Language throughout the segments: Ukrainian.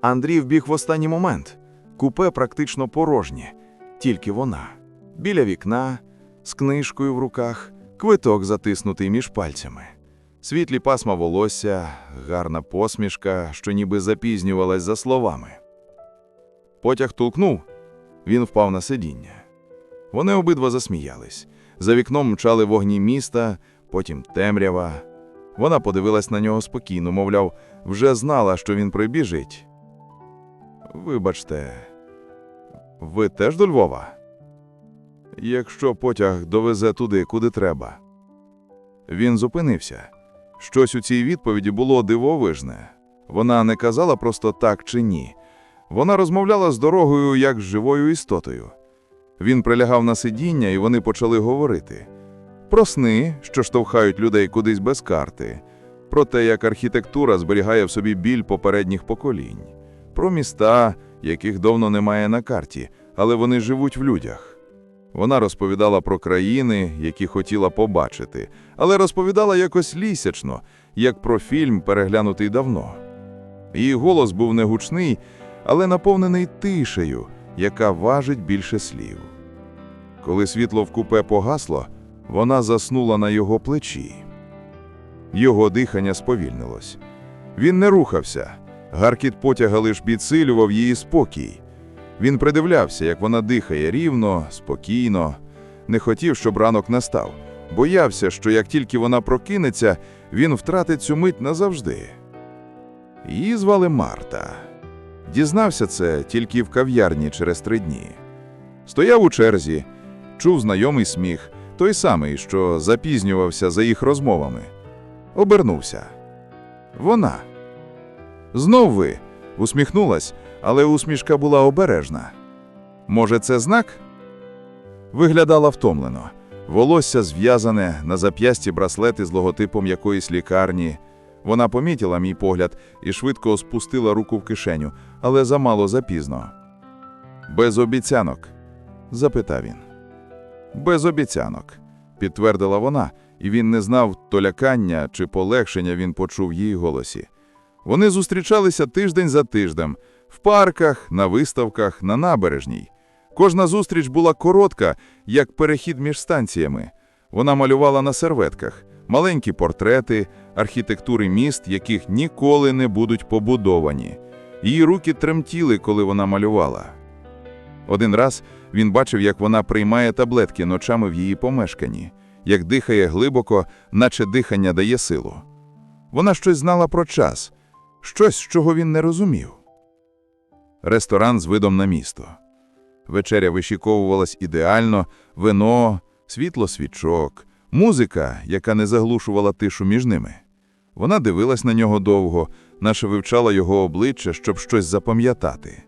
Андрій вбіг в останній момент. Купе практично порожнє, тільки вона. Біля вікна, з книжкою в руках, квиток затиснутий між пальцями. Світлі пасма волосся, гарна посмішка, що ніби запізнювалась за словами. Потяг толкнув, він впав на сидіння. Вони обидва засміялись. За вікном мчали вогні міста, потім темрява. Вона подивилась на нього спокійно, мовляв, вже знала, що він прибіжить. Вибачте, ви теж до Львова? Якщо потяг довезе туди, куди треба. Він зупинився. Щось у цій відповіді було дивовижне. Вона не казала просто так чи ні. Вона розмовляла з дорогою як з живою істотою. Він прилягав на сидіння, і вони почали говорити про сни, що штовхають людей кудись без карти, про те, як архітектура зберігає в собі біль попередніх поколінь, про міста, яких давно немає на карті, але вони живуть в людях. Вона розповідала про країни, які хотіла побачити, але розповідала якось лісячно, як про фільм, переглянутий давно. Її голос був не гучний, але наповнений тишею, яка важить більше слів. Коли світло в купе погасло, вона заснула на його плечі. Його дихання сповільнилось. Він не рухався. Гаркіт потяга лиш підсилював її спокій. Він придивлявся, як вона дихає рівно, спокійно, не хотів, щоб ранок настав. Боявся, що як тільки вона прокинеться, він втратить цю мить назавжди. Її звали Марта. Дізнався це тільки в кав'ярні через три дні. Стояв у черзі, чув знайомий сміх, той самий, що запізнювався за їх розмовами. Обернувся. Вона. Знов ви. Усміхнулась, але усмішка була обережна. Може, це знак? Виглядала втомлено. Волосся зв'язане, на зап'ясті браслети з логотипом якоїсь лікарні. Вона помітила мій погляд і швидко спустила руку в кишеню, але замало запізно. Без обіцянок? запитав він. Без обіцянок, підтвердила вона, і він не знав, то лякання чи полегшення він почув її голосі. Вони зустрічалися тиждень за тиждем в парках, на виставках, на набережній. Кожна зустріч була коротка, як перехід між станціями. Вона малювала на серветках маленькі портрети, архітектури міст, яких ніколи не будуть побудовані. Її руки тремтіли, коли вона малювала. Один раз він бачив, як вона приймає таблетки ночами в її помешканні, як дихає глибоко, наче дихання дає силу. Вона щось знала про час, щось, чого він не розумів. Ресторан з видом на місто. Вечеря вишіковувалась ідеально, вино, світло свічок, музика, яка не заглушувала тишу між ними. Вона дивилась на нього довго, наче вивчала його обличчя, щоб щось запам'ятати.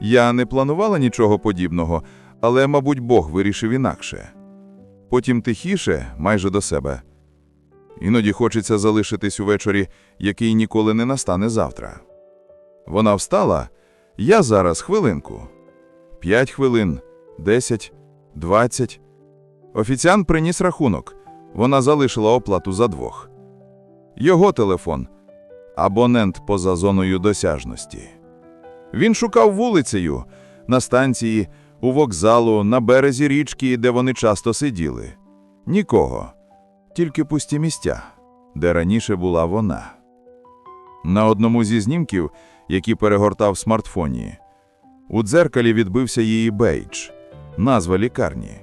Я не планувала нічого подібного, але, мабуть, Бог вирішив інакше. Потім тихіше, майже до себе. Іноді хочеться залишитись увечері, який ніколи не настане завтра. Вона встала. Я зараз хвилинку. П'ять хвилин, десять, двадцять. Офіціант приніс рахунок. Вона залишила оплату за двох. Його телефон. Абонент поза зоною досяжності. Він шукав вулицею, на станції, у вокзалу, на березі річки, де вони часто сиділи. Нікого. Тільки пусті місця, де раніше була вона. На одному зі знімків, які перегортав в смартфоні, у дзеркалі відбився її бейдж, назва лікарні.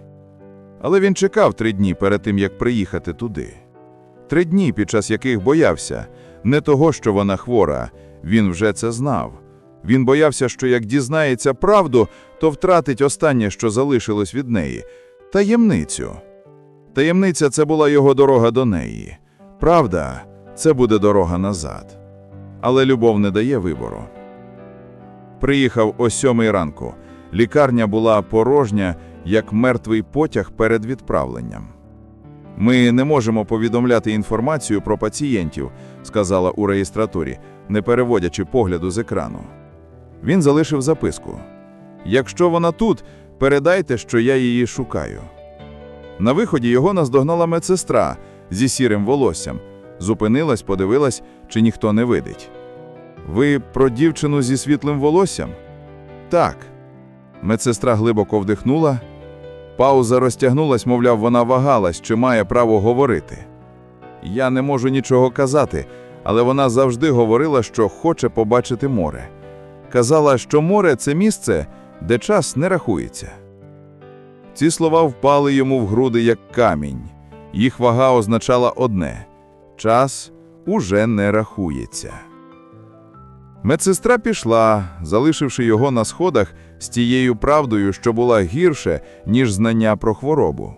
Але він чекав три дні перед тим, як приїхати туди. Три дні, під час яких боявся не того, що вона хвора, він вже це знав. Він боявся, що як дізнається правду, то втратить останнє, що залишилось від неї таємницю. Таємниця це була його дорога до неї. Правда, це буде дорога назад. Але любов не дає вибору. Приїхав о сьомий ранку. Лікарня була порожня, як мертвий потяг перед відправленням. Ми не можемо повідомляти інформацію про пацієнтів, сказала у реєстратурі, не переводячи погляду з екрану. Він залишив записку. Якщо вона тут, передайте, що я її шукаю. На виході його наздогнала медсестра зі сірим волоссям. Зупинилась, подивилась, чи ніхто не видить. Ви про дівчину зі світлим волоссям? Так. Медсестра глибоко вдихнула. Пауза розтягнулась, мовляв, вона вагалась, чи має право говорити. Я не можу нічого казати, але вона завжди говорила, що хоче побачити море. Казала, що море це місце, де час не рахується. Ці слова впали йому в груди як камінь. Їх вага означала одне час уже не рахується. Медсестра пішла, залишивши його на сходах з тією правдою, що була гірше, ніж знання про хворобу.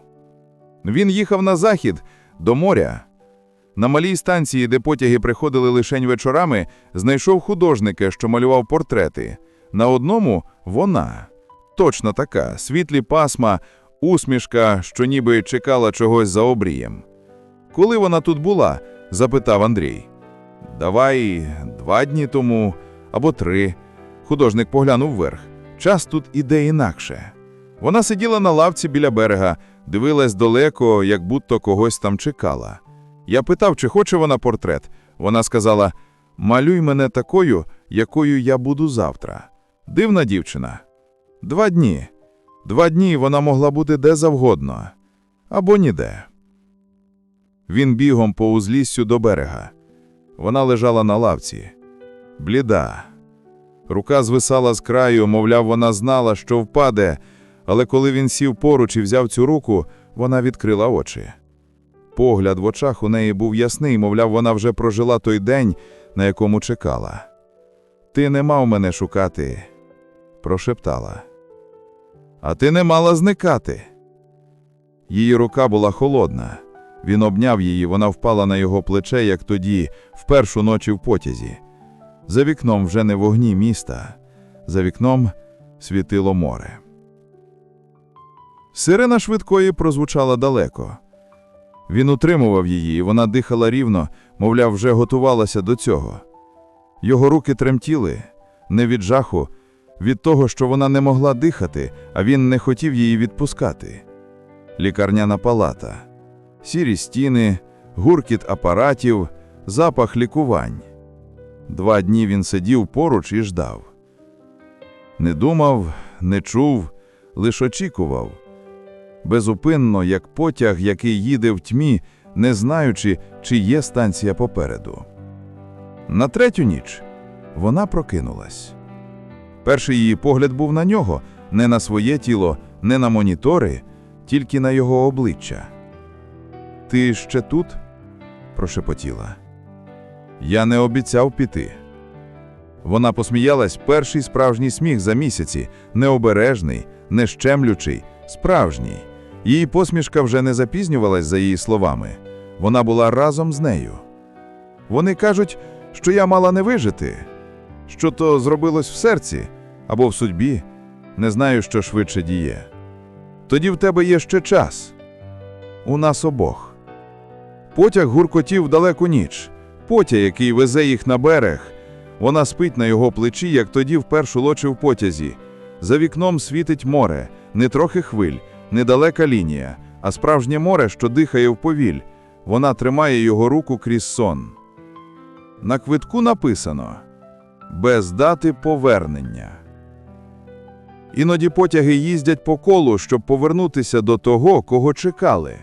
Він їхав на захід, до моря. На малій станції, де потяги приходили лишень вечорами, знайшов художника, що малював портрети. На одному вона. Точно така, світлі пасма, усмішка, що ніби чекала чогось за обрієм. Коли вона тут була? запитав Андрій. Давай два дні тому або три. Художник поглянув вверх. Час тут іде інакше. Вона сиділа на лавці біля берега, дивилась далеко, як будто когось там чекала. Я питав, чи хоче вона портрет. Вона сказала: Малюй мене такою, якою я буду завтра. Дивна дівчина. Два дні. Два дні вона могла бути де завгодно, або ніде. Він бігом по узліссю до берега. Вона лежала на лавці. Бліда. Рука звисала з краю, мовляв, вона знала, що впаде, але коли він сів поруч і взяв цю руку, вона відкрила очі. Погляд в очах у неї був ясний, мовляв, вона вже прожила той день, на якому чекала. Ти не мав мене шукати, прошептала. А ти не мала зникати. Її рука була холодна. Він обняв її, вона впала на його плече, як тоді, в першу ночі в потязі. За вікном вже не вогні міста, за вікном світило море. Сирена швидкої прозвучала далеко. Він утримував її, і вона дихала рівно, мовляв, вже готувалася до цього. Його руки тремтіли, не від жаху, від того, що вона не могла дихати, а він не хотів її відпускати. Лікарняна палата, сірі стіни, гуркіт апаратів, запах лікувань. Два дні він сидів поруч і ждав. Не думав, не чув, лиш очікував. Безупинно, як потяг, який їде в тьмі, не знаючи, чи є станція попереду. На третю ніч вона прокинулась. Перший її погляд був на нього, не на своє тіло, не на монітори, тільки на його обличчя. Ти ще тут? прошепотіла. Я не обіцяв піти. Вона посміялась перший справжній сміх за місяці, необережний, нещемлючий, справжній. Її посмішка вже не запізнювалась за її словами. Вона була разом з нею. Вони кажуть, що я мала не вижити, що то зробилось в серці або в судьбі. Не знаю, що швидше діє. Тоді в тебе є ще час. У нас обох. Потяг гуркотів далеку ніч. Потяг, який везе їх на берег. Вона спить на його плечі, як тоді в першу лочі в потязі. За вікном світить море, не трохи хвиль, недалека лінія, а справжнє море, що дихає в повіль. Вона тримає його руку крізь сон. На квитку написано без дати повернення. Іноді потяги їздять по колу, щоб повернутися до того, кого чекали.